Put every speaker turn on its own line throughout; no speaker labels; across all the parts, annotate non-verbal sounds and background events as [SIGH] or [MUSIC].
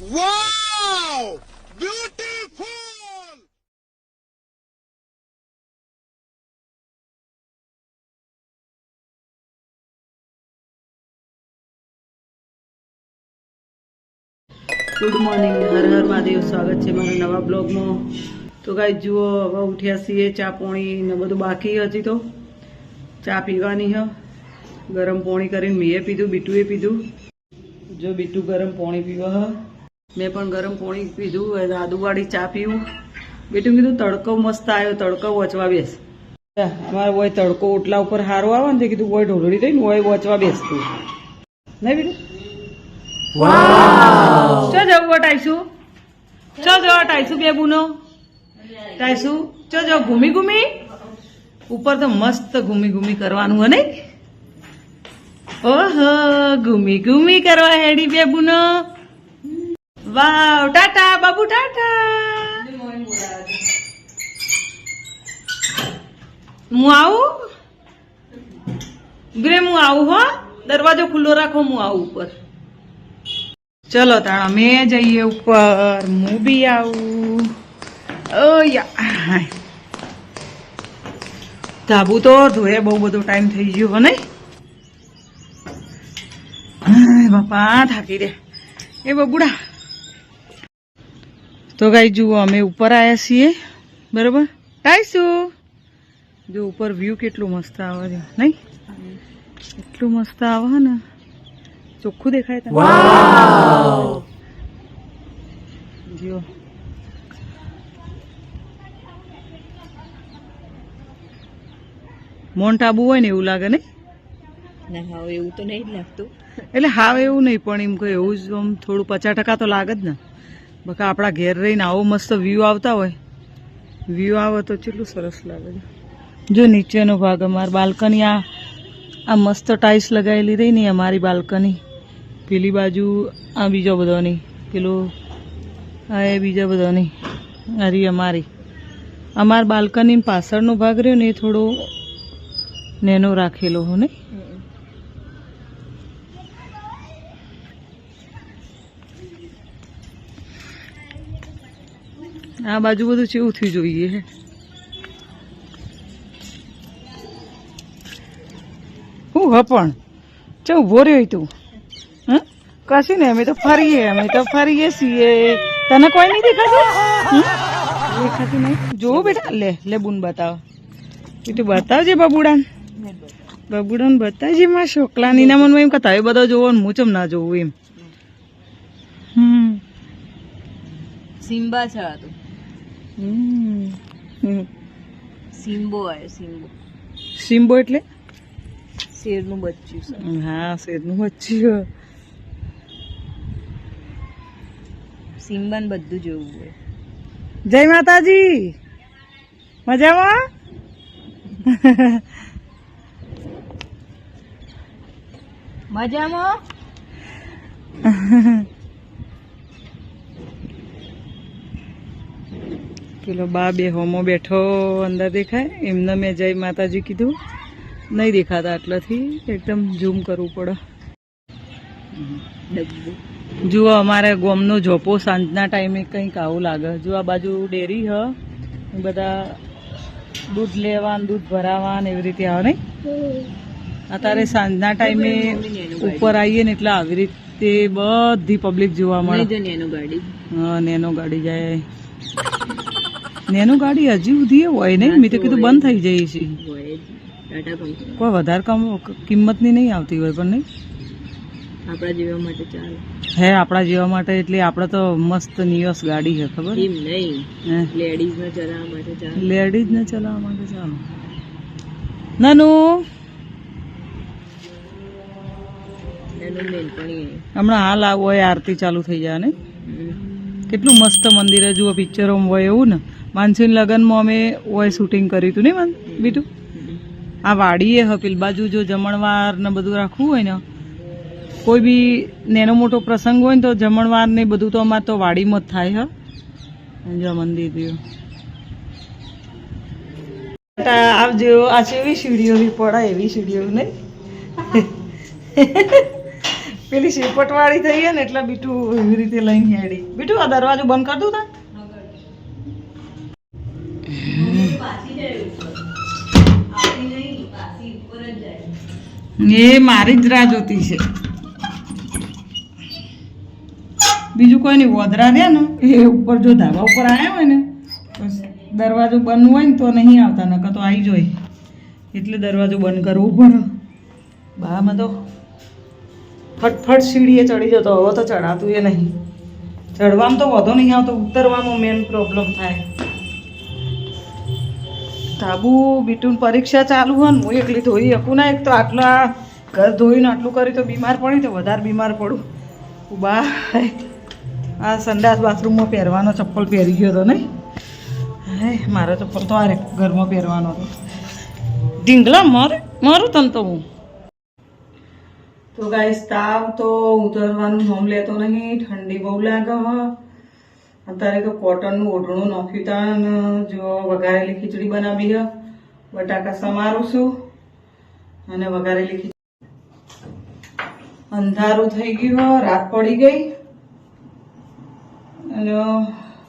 Wow! Beautiful!
Good morning Har Har Mahadev. સ્વાગત છે મારા નવા બ્લોગમાં. તો ગાઈ જુઓ હવે ઉઠ્યા છીએ ચા પોણી ને બધું બાકી હતી તો. ચા પીવાની હ. ગરમ પોણી કરીને મેં પીધું બીટુએ પીધું. જો બીટું ગરમ પોણી પીવા હ. મેં પણ ગરમ પોણી પીધું આદુવાળી ચા પીવું. બેટું કીધું તડકો મસ્ત આવ્યો તડકો વચવા બેસ. અમારે હોય તડકો ઓટલા ઉપર હારો આવે ને તે કીધું હોય ઢોલડી થઈને હોય વચવા બેસતું નહીં બેટું? ચો જવું ટાઈસુ ચો જવા બે બેબુનો ટાઈસુ ચો જાવ ઘૂમી ઘૂમી? ઉપર તો મસ્ત ઘૂમી ઘૂમી કરવાનું હને ઓહો ઘૂમી ઘૂમી કરવા હેડી બેબુનો વાવ ટાટા બાબુ ટાટા. હું આવું? ગ્રે હું આવું હો? દરવાજો ખુલ્લો રાખો હું આવું ઉપર. ચલો તાણા અમે જઈએ ઉપર. હું બી આવું. ઓ યા ધાબુ તો ધોયે બહુ બધો ટાઈમ થઈ ગયો હો નહીં? બાપા થાકી રે એ બબુડા. તો ગાઈ જુઓ અમે ઉપર આવ્યા છીએ. બરોબર? આવીશું જો ઉપર વ્યૂ કેટલું મસ્ત આવે છે નહીં? એટલું મસ્ત આવે ને. ચોખ્ખું દેખાય તને જો મોન્ટ આબુ હોય ને એવું લાગે નહીં?
ના એવું તો નહીં જ લાગતું.
એટલે હાવ એવું નહીં પણ એમ કોઈ એવું જ આમ થોડું પચાસ ટકા તો લાગે જ ને. બકા, આપણા ઘેર રહીને આવો મસ્ત વ્યૂ આવતા હોય. વ્યૂ આવે તો કેટલું સરસ લાગે છે. જો નીચેનો ભાગ અમારી બાલ્કની, આ આ મસ્ત ટાઇલ્સ લગાવેલી રહી ને અમારી બાલ્કની. પેલી બાજુ આ બીજો બધો નહીં પેલું, આ એ બીજા બધાની, અરી અમારી. અમાર બાલ્કની પાછળનો ભાગ રહ્યો ને એ થોડો નેનો રાખેલો હો ને? આ બાજુ બધું ચેવું થયું જોઈએ હે. પણ ચો ભોર્યો તું? હં? કશું ને અમે તો ફરીએ, અમે તો ફરીએ છીએ. તને કોઈ નહીં દેખાતું? દેખાતું નહીં? જોવો બેટા, લે લે બુન બતાવ. કીધું બતાવજે બબુડાન. બબુડાન બતાવજે માં છોકલાની નીના મનમાં એમ કહેતા, એ બધા જોવો ને હું ચમ ના જોવું એમ. હમ.
સિમ્બા છે. સિમ્બો આવ્યો સિમ્બો.
સિમ્બો એટલે?
શેરનું બચ્ચું
હા શેરનું બચ્ચું.
સિમ્બાને બધું જોવું હોય.
જય માતાજી. મજામાં?
મજામાં? [LAUGHS]
પેલો બા બે હોમો બેઠો અંદર દેખાય. એમને મેં જય માતાજી કીધું. નહીં દેખાતા આટલાથી. એકદમ ઝૂમ કરવું પડે. જુઓ અમારે ગોમનો જોપો સાંજના ટાઈમે કંઈક આવું લાગે. જો આ બાજુ ડેરી હ. બધા દૂધ લેવા દૂધ ભરાવા ને એવી રીતે આવે નહીં? અત્યારે સાંજના ટાઈમે ઉપર આવીએ ને એટલે આવી રીતે બધી પબ્લિક જોવા મળે.
નેનો ગાડી.
હા નેનો ગાડી જાય. નેનો ગાડી હજી સુધી હોય નહીં. મેં તો કીધું બંધ થઈ જાય છે. કોઈ વધારે કમ કિંમતની નહીં આવતી હોય પણ નહીં.
આપણા જીવા માટે ચાલે.
હે આપણા જેવા માટે એટલે આપણે તો મસ્ત નિયસ ગાડી છે ખબર?
નહીં.
હે?
લેડીઝ ને ચલાવવા માટે ચાલે.
લેડીઝ ને ચલાવવા માટે ચાલો. નાનું? હમણાં હાલ આવું હોય આરતી ચાલુ થઈ જાય ને. કેટલું મસ્ત મંદિર જુઓ પિક્ચરોમાં હોય એવું ને. માનસીન લગ્નમાં અમે હોય શૂટિંગ કર્યું હતું નહીં બીટું? આ વાડીએ હ બાજુ જો જમણવાર ને બધું રાખવું હોય ને, કોઈ બી નેનો મોટો પ્રસંગ હોય ને તો જમણવાર ને બધું તો અમારે તો વાડીમાં જ થાય હ. જો મંદિર રહ્યું. આવજો, આ છે એવી સીડીઓ પડાય એવી સીડીઓ નહીં. [LAUGHS] પેલી શેપટવાળી થઈ ને એટલે બીટું એવી રીતે લઈને હેડી. બીટું, આ દરવાજો બંધ કરી દઉં તા એ મારી જ રાહ જોતી છે. બીજું કોઈ નહીં, વોદરા રહ્યા ને, એ ઉપર જો ધાબા ઉપર આવ્યા હોય ને દરવાજો બંધ હોય ને તો નહીં આવતા, નકર તો આવી જોઈ એટલે દરવાજો બંધ કરવો પડે. બામાં તો ફટફટ સીડીએ ચડી જતો. હવે તો ચડાતું એ નહીં. ચડવામાં તો વધો નહીં આવતો. ઉતરવામાં મેન પ્રોબ્લેમ થાય. તાબુ, બીટુન પરીક્ષા ચાલુ હોય ને, હું એકલી ધોઈ શકું ના. એક તો આટલા ઘર ધોઈને આટલું કરી તો બીમાર પડી તો વધારે બીમાર પડું. બાય આ સંડાસ બાથરૂમમાં પહેરવાનો ચપ્પલ પહેરી ગયો હતો નહીં. હે, મારો ચપ્પલ તો આરે ઘરમાં પહેરવાનો હતો. ઢીંગલા મારે, મારું તને તો હું. તો ગાઈસ તાવ તો ઉતરવાનું નોમ લેતો નહીં, ઠંડી બહુ લાગે અત્યારે તો કોટનનું ઓઢણું નાખ્યું તા જો વઘારેલી ખીચડી બનાવી હ. બટાકા સમારું છું અને વઘારેલી ખીચડી અંધારું થઈ ગયું રાત પડી ગઈ. અને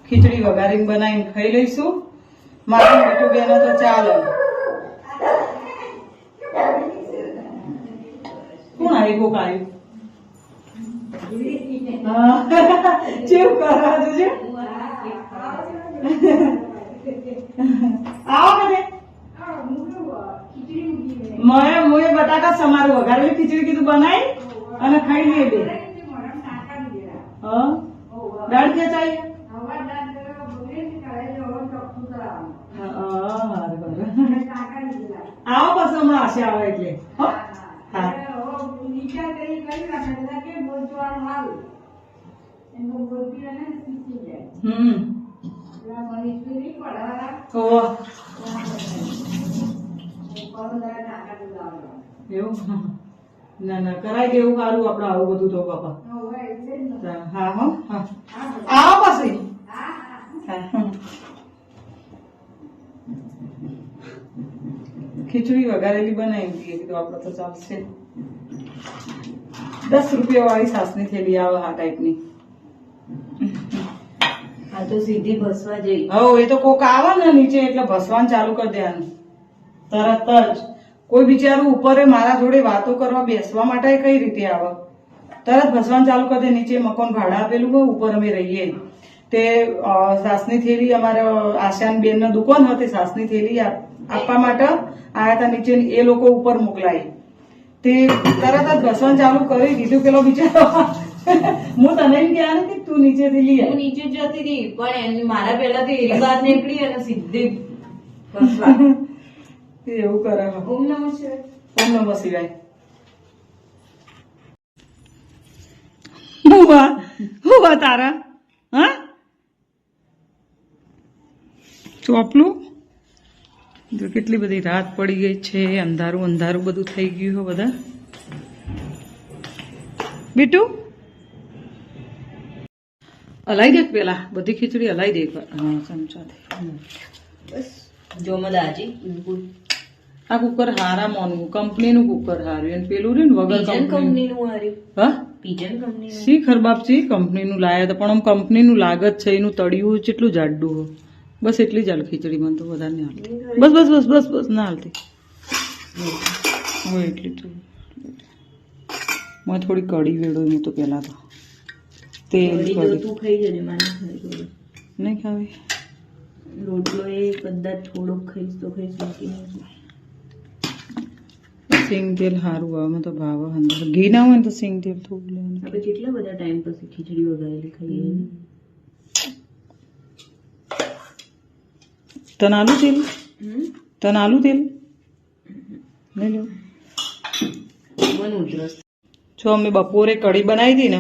ખીચડી વઘારીને બનાવીને ખાઈ લઈશું. મારું મોટું બેનો તો ચાલે. કોણ આવી કોક આવ્યું હા કરવા છે. આવો બધે. મને મુએ બટાકા સમારું વઘારેલી ખીચડી કીધું બનાવી અને ખાઈ લઈએ બે. દાળ ક્યાં ચાહીએ. આવો પછી હમણાં આશે આવે એટલે. હા. હમ હોવે. એવું? ના ના કરાઈ દેવું સારું આપડે આવું બધું તો બાપા. હા હો હા. આવો પછી. ખીચડી વઘારેલી બનાવી દઈએ કીધું આપણે તો ચાલશે. દસ રૂપિયા વાળી સાસની થેલી આવે આ ટાઈપની મકાન ભાડા આપેલું હોય, ઉપર અમે રહીએ. તે સાસની થેલી અમારે આશાન બેનની દુકાન હતી સાસની થેલી આપવા માટે આયા હતા નીચે એ લોકો ઉપર મોકલાય. તે તરત જ ઘસવાનું ચાલુ કરી દીધું, પેલો બિચારો [LAUGHS] હું તને એમ નથી તું નીચેથી લઈ
હું નીચે જતી હતી પણ મારા પહેલાથી એક બહાર નીકળી અને સીધી [LAUGHS]
એવું કરે
ઓમ નમઃ શિવાય.
ઓમ નમઃ શિવાય. હુવા હુવા તારા? હા? ચોપલું જો કેટલી બધી રાત પડી ગઈ છે અંધારું અંધારું બધું થઈ ગયું હો બધા. બીટુ? હલાઈ દે પેલા બધી ખીચડી હલાઈ દે એકવાર. હા ચમચાથી
બસ જો મદાજી બિલકુલ
આ કુકર હારા મોનવું કંપનીનું કુકર હાર્યું અને પેલું રહ્યું ને વગર કંપની
કંપનીનું હાર્યું
હા
પીજન કંપનીનું
સી કંપનીનું લાયા હતા પણ આમ કંપનીનું લાગત છે એનું તળિયું કેટલું જાડું બસ એટલી જ હાલ ખીચડી મને તો વધારે નહીં હાલતી બસ બસ બસ બસ બસ ના હાલતી હવે એટલી તો મેં થોડી કઢી વેડો હું તો પહેલાં તો તેલ
તું ખાઈ જજે
નહીં ખાવી?
રોટલો એ કદાચ થોડોક ખાઈશ તો ખાઈશ બાકી નહીં
સિંગ તેલ સારું આવે તો ભાવ અંદર. ઘી ના હોય તો સિંગ તેલ થોડું લેવાનું
આપણે કેટલા બધા ટાઈમ પછી ખીચડી વગાડેલી ખાઈએ?
તન આલુ તેલ?
હમ?
તને આલુ તેલ?
લઈ લો.
જો અમે બપોરે કઢી બનાવી હતી ને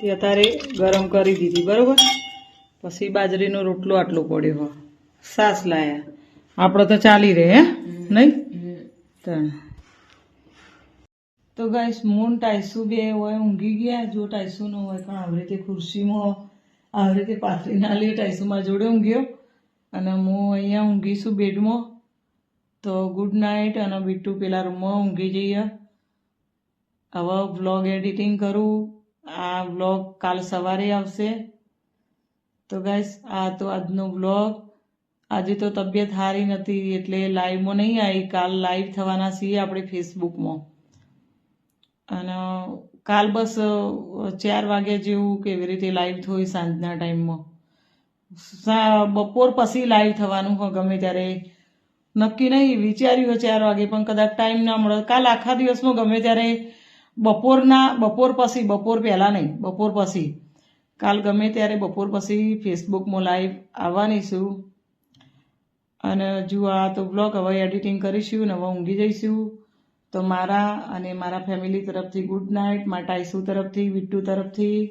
તે અત્યારે ગરમ કરી દીધી બરાબર? પછી બાજરીનો રોટલો આટલો પડ્યો હો સાસ લાયા. આપણો તો ચાલી રહે હે? નહીં. તો ગાઈસ મૂન ટાઈસુ બે હોય ઊંઘી ગયા. જો ટાઈસુ ન હોય પણ આવી રીતે ખુરશીમાં આવી રીતે પાથરી ના લે ટાઈસુમાં જોડે ઊંઘ્યો. અને હું અહીંયા ઊંઘીશું બેડમાં. તો ગુડ નાઇટ અને બીટુ પેલા રૂમમાં ઊંઘી જઈએ. હવે વ્લોગ એડિટિંગ કરું. આ વ્લોગ કાલ સવારે આવશે. તો ગાઈસ આ તો આજનો વ્લોગ આજે તો તબિયત સારી નથી, એટલે લાઈવમાં નહીં આવી. કાલ લાઈવ થવાના છીએ આપણે ફેસબુકમાં અને કાલ બસ ચાર વાગે જેવું કેવી રીતે લાઈવ થઈ સાંજના ટાઈમમાં બપોર પછી લાઈવ થવાનું હોય, ગમે ત્યારે. નક્કી નહીં, વિચાર્યું ચાર વાગે, પણ કદાચ ટાઈમ ના મળે. કાલ આખા દિવસમાં ગમે ત્યારે બપોરના બપોર પછી બપોર પહેલાં નહીં બપોર પછી. કાલ ગમે ત્યારે બપોર પછી ફેસબુકમાં લાઈવ આવવાની છું. અને જુઓ આ તો બ્લોગ હવે એડિટિંગ કરીશું ને હવે ઊંઘી જઈશું. તો મારા અને મારા ફેમિલી તરફથી ગુડ નાઇટ મારા ટાઈસુ તરફથી વિટ્ટુ તરફથી.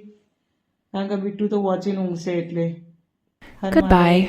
કારણ કે વિટ્ટુ તો વોચિંગ ઊંઘશે એટલે. બાય.